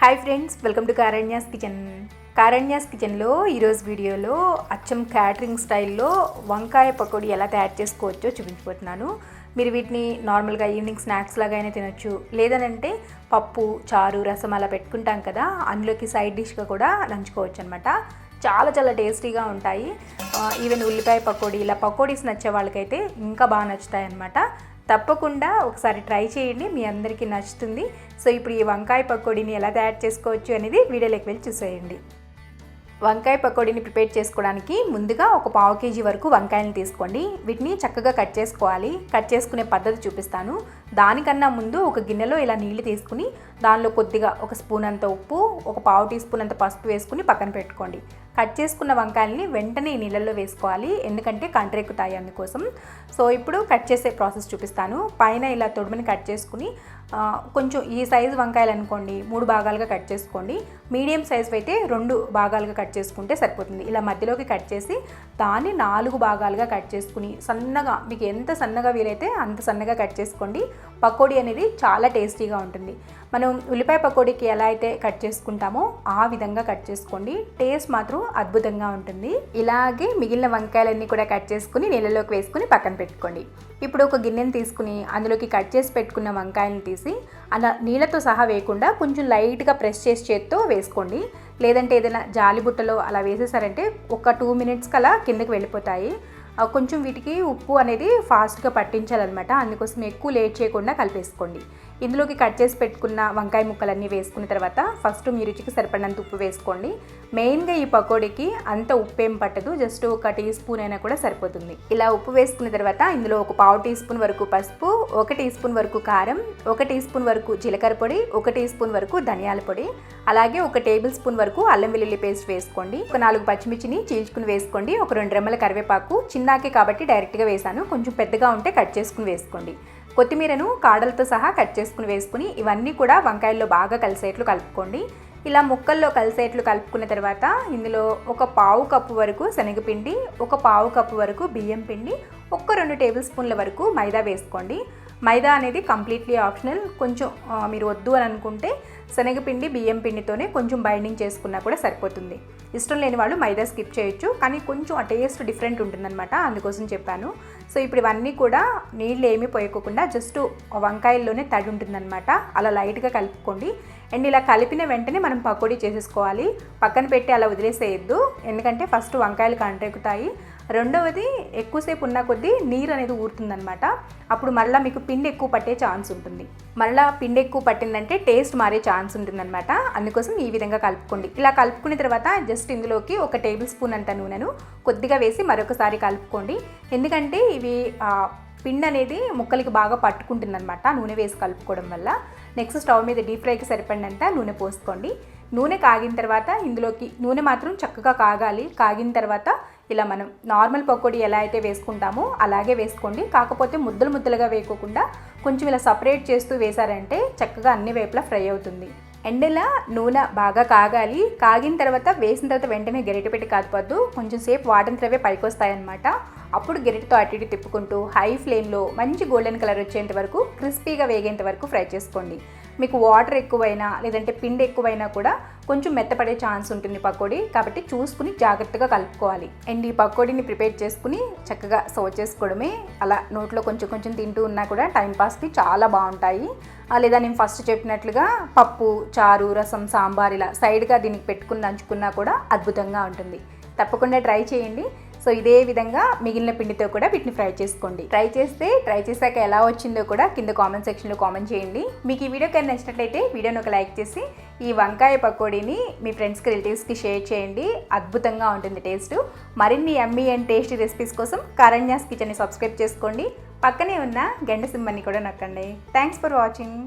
Hi friends welcome to Karanya's kitchen Karanya's కిచెన్లో ఈరోజు వీడియోలో అచ్చం క్యాటరింగ్ స్టైల్లో వంకాయ పకోడీ ఎలా తయారు చేసుకోవచ్చో చూపించబోతున్నాను. మీరు వీటిని నార్మల్గా ఈవినింగ్ స్నాక్స్ లాగా అయినా తినొచ్చు. లేదనంటే పప్పు చారు రసం అలా పెట్టుకుంటాం కదా అందులోకి సైడ్ డిష్గా కూడా నంచుకోవచ్చు అనమాట చాలా చాలా టేస్టీగా ఉంటాయి. ఈవెన్ ఉల్లిపాయ పకోడీ ఇలా పకోడీస్ నచ్చే వాళ్ళకైతే ఇంకా బాగా నచ్చుతాయి అనమాట తప్పకుండా ఒకసారి ట్రై చేయండి. మీ అందరికీ నచ్చుతుంది. సో ఇప్పుడు ఈ వంకాయ పకోడీని ఎలా తయారు చేసుకోవచ్చు అనేది వీడియోలోకి వెళ్ళి చూసేయండి. వంకాయ పకోడీని ప్రిపేర్ చేసుకోవడానికి ముందుగా ఒక పావు కేజీ వరకు వంకాయలను తీసుకోండి. వీటిని చక్కగా కట్ చేసుకోవాలి. కట్ చేసుకునే పద్ధతి చూపిస్తాను. దానికన్నా ముందు ఒక గిన్నెలో ఇలా నీళ్ళు తీసుకుని దానిలో కొద్దిగా ఒక స్పూన్ అంత ఉప్పు ఒక పావు టీ స్పూన్ అంత పసుపు వేసుకుని పక్కన పెట్టుకోండి. కట్ చేసుకున్న వంకాయల్ని వెంటనే ఈ నీళ్ళల్లో వేసుకోవాలి. ఎందుకంటే కంట్రెక్కుతాయి అందుకోసం సో ఇప్పుడు కట్ చేసే ప్రాసెస్ చూపిస్తాను. పైన ఇలా తొడుమని కట్ చేసుకుని కొంచెం ఈ సైజు వంకాయలు అనుకోండి మూడు భాగాలుగా కట్ చేసుకోండి. మీడియం సైజు అయితే రెండు భాగాలుగా కట్ చేసుకుంటే సరిపోతుంది. ఇలా మధ్యలోకి కట్ చేసి దాన్ని నాలుగు భాగాలుగా కట్ చేసుకుని సన్నగా మీకు ఎంత సన్నగా వీలైతే అంత సన్నగా కట్ చేసుకోండి. పకోడీ అనేది చాలా టేస్టీగా ఉంటుంది. మనం ఉల్లిపాయ పకోడీకి ఎలా అయితే కట్ చేసుకుంటామో ఆ విధంగా కట్ చేసుకోండి. టేస్ట్ మాత్రం అద్భుతంగా ఉంటుంది. ఇలాగే మిగిలిన వంకాయలన్నీ కూడా కట్ చేసుకుని నీళ్ళలోకి వేసుకుని పక్కన పెట్టుకోండి. ఇప్పుడు ఒక గిన్నెని తీసుకుని అందులోకి కట్ చేసి పెట్టుకున్న వంకాయలను వేసేసి అలా నీళ్ళతో సహా వేయకుండా కొంచెం లైట్గా ప్రెస్ చేసి చేత్తో వేసుకోండి. లేదంటే ఏదైనా జాలి బుట్టలో అలా వేసేసారంటే ఒక టూ మినిట్స్ కలా కిందకి వెళ్ళిపోతాయి. కొంచెం వీటికి ఉప్పు అనేది ఫాస్ట్గా పట్టించాలన్నమాట. అందుకోసం ఎక్కువ లేట్ చేయకుండా కలిపేసుకోండి. ఇందులోకి కట్ చేసి పెట్టుకున్న వంకాయ ముక్కలన్నీ వేసుకున్న తర్వాత ఫస్ట్ మీ రుచికి సరిపడినంత ఉప్పు వేసుకోండి. మెయిన్గా ఈ పకోడీకి అంత ఉప్పు ఏం పట్టదు. జస్ట్ ఒక టీ స్పూన్ అయినా కూడా సరిపోతుంది. ఇలా ఉప్పు వేసుకున్న తర్వాత ఇందులో ఒక పావు టీ స్పూన్ వరకు పసుపు ఒక టీ స్పూన్ వరకు కారం ఒక టీ స్పూన్ వరకు జీలకర్ర పొడి ఒక టీ స్పూన్ వరకు ధనియాల పొడి అలాగే ఒక టేబుల్ స్పూన్ వరకు అల్లం వెల్లుల్లి పేస్ట్ వేసుకోండి. ఒక నాలుగు పచ్చిమిర్చిని చీల్చుకుని వేసుకోండి. ఒక రెండు రెమ్మల కరివేపాకు చిన్న ఇందాకే కాబట్టి డైరెక్ట్గా వేసాను కొంచెం పెద్దగా ఉంటే కట్ చేసుకుని వేసుకోండి. కొత్తిమీరను కాడలతో సహా కట్ చేసుకుని వేసుకుని ఇవన్నీ కూడా వంకాయల్లో బాగా కలిసేట్లు కలుపుకోండి. ఇలా ముక్కల్లో కలిసేట్లు కలుపుకున్న తర్వాత ఇందులో ఒక పావు కప్పు వరకు శనగపిండి ఒక పావు కప్పు వరకు బియ్యం పిండి ఒక్క రెండు టేబుల్ స్పూన్ల వరకు మైదా వేసుకోండి. మైదా అనేది కంప్లీట్లీ ఆప్షనల్ కొంచెం మీరు వద్దు అని అనుకుంటే శనగపిండి బియ్యం పిండితోనే కొంచెం బైండింగ్ చేసుకున్నా కూడా సరిపోతుంది. ఇష్టం లేని వాళ్ళు మైదా స్కిప్ చేయొచ్చు. కానీ కొంచెం ఆ టేస్ట్ డిఫరెంట్ ఉంటుందన్నమాట. అందుకోసం చెప్పాను. సో ఇప్పుడు ఇవన్నీ కూడా నీళ్ళు ఏమీ పోయకోకుండా జస్ట్ వంకాయల్లోనే తడి ఉంటుందన్నమాట. అలా లైట్గా కలుపుకోండి. అండ్ ఇలా కలిపిన వెంటనే మనం పకోడీ చేసేసుకోవాలి. పక్కన పెట్టి అలా వదిలేసేయద్దు. ఎందుకంటే ఫస్ట్ వంకాయలు కంటెక్కుతాయి రెండవది ఎక్కువసేపు ఉన్న కొద్దీ నీరు అనేది ఊరుతుందనమాట అప్పుడు మళ్ళీ మీకు పిండి ఎక్కువ పట్టే ఛాన్స్ ఉంటుంది. మళ్ళీ పిండి ఎక్కువ పట్టిందంటే టేస్ట్ మారే ఛాన్స్ ఉంటుందన్నమాట. అందుకోసం ఈ విధంగా కలుపుకోండి. ఇలా కలుపుకున్న తర్వాత జస్ట్ ఇందులోకి ఒక టేబుల్ స్పూన్ అంత నూనెను కొద్దిగా వేసి మరొకసారి కలుపుకోండి. ఎందుకంటే ఇవి పిండి అనేది ముక్కలకి బాగా పట్టుకుంటుందన్నమాట నూనె వేసి కలుపుకోవడం వల్ల. నెక్స్ట్ స్టవ్ మీద డీప్ ఫ్రైకి సరిపడినంత నూనె పోసుకోండి. నూనె కాగిన తర్వాత ఇందులోకి నూనె మాత్రం చక్కగా కాగాలి. కాగిన తర్వాత ఇలా మనం నార్మల్ పకోడీ ఎలా అయితే వేసుకుంటామో అలాగే వేసుకోండి. కాకపోతే ముద్దలు ముద్దలుగా వేయకోకుండా కొంచెం ఇలా సపరేట్ చేస్తూ వేశారంటే చక్కగా అన్ని వైపులా ఫ్రై అవుతుంది. అండ్ ఇలా నూనె బాగా కాగాలి. కాగిన తర్వాత వేసిన తర్వాత వెంటనే గెరిట పెట్టి కాకపోద్దు కొంచెం సేపు వాటంతరవే పైకి వస్తాయన్నమాట అప్పుడు గెరిటతో అటు ఇటు తిప్పుకుంటూ హై ఫ్లేమ్లో మంచి గోల్డెన్ కలర్ వచ్చేంత వరకు క్రిస్పీగా వేగేంత వరకు ఫ్రై చేసుకోండి. మీకు వాటర్ ఎక్కువైనా లేదంటే పిండి ఎక్కువైనా కూడా కొంచెం మెత్తపడే ఛాన్స్ ఉంటుంది పకోడీ. కాబట్టి చూసుకుని జాగ్రత్తగా కలుపుకోవాలి. అండ్ ఈ పకోడీని ప్రిపేర్ చేసుకుని చక్కగా సర్వ్ చేసుకోవడమే. అలా నోట్లో కొంచెం కొంచెం తింటూ ఉన్నా కూడా టైంపాస్కి చాలా బాగుంటాయి. లేదా నేను ఫస్ట్ చెప్పినట్లుగా పప్పు చారు రసం సాంబార్ ఇలా సైడ్గా దీనికి పెట్టుకుని నంచుకున్నా కూడా అద్భుతంగా ఉంటుంది. తప్పకుండా ట్రై చేయండి. సో ఇదే విధంగా మిగిలిన పిండితో కూడా వీటిని ఫ్రై చేసుకోండి. ట్రై చేస్తే ట్రై చేశాక ఎలా వచ్చిందో కూడా కింద కామెంట్ సెక్షన్లో కామెంట్ చేయండి. మీకు ఈ వీడియో కానీ నచ్చినట్లయితే వీడియోని ఒక లైక్ చేసి ఈ వంకాయ పకోడీని మీ ఫ్రెండ్స్కి రిలేటివ్స్కి షేర్ చేయండి. అద్భుతంగా ఉంటుంది టేస్ట్. మరిన్ని ఎమ్మీ అండ్ టేస్టీ రెసిపీస్ కోసం కరణ్యాస్ కిచెన్ని సబ్స్క్రైబ్ చేసుకోండి. పక్కనే ఉన్న గంట సింబల్ని కూడా నొక్కండి. Thanks for watching.